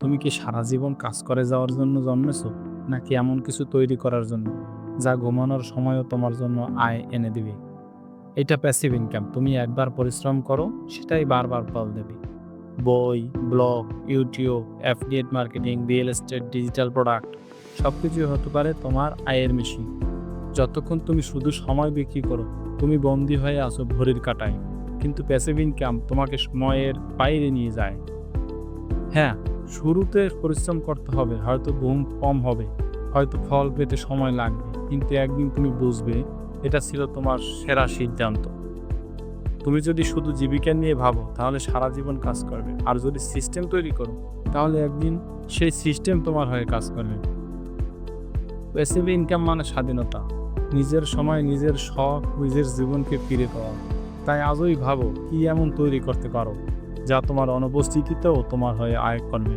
তুমি কি সারা জীবন কাজ করে যাওয়ার জন্য জন্মেছ? নাকি এমন কিছু তৈরি করার জন্য, যা ঘুমানোর সময়ও তোমার জন্য আয় এনে দিবে? এটা প্যাসিভ ইনকাম তুমি একবার পরিশ্রম করো, সেটাই বারবার ফল দেবে। বই blog YouTube affiliate marketing real estate digital product সব কিছুই হতে পারে তোমার আয়ের মেশিন যতক্ষণ তুমি শুধু সময় বিক্রি করো, তুমি বন্দী হয়ে আসো ঘড়ির কাটায়। কিন্তু প্যাসিভ ইনকাম তোমাকে সময়ের বাইরে নিয়ে যায়। হ্যাঁ শুরুতে পরিশ্রম করতে হবে, হয়তো ঘুম কম হবে, হয়তো ফল পেতে সময় লাগবে, কিন্তু একদিন তুমি বুঝবে এটা ছিল তোমার সেরা সিদ্ধান্ত। তুমি যদি শুধু জীবিকা নিয়ে ভাবো, তাহলে সারা জীবন কাজ করবে। আর যদি সিস্টেম তৈরি করো, তাহলে একদিন সেই সিস্টেম তোমার হয়ে কাজ করবে। প্যাসিভ ইনকাম মানে স্বাধীনতা। নিজের সময়, নিজের শখ, নিজের জীবনকে ফিরে পাওয়া। তাই আজই ভাবো কি এমন তৈরি করতে পারো। যা তোমার অনুপস্থিতিতেও তোমার হয়ে আয় করবে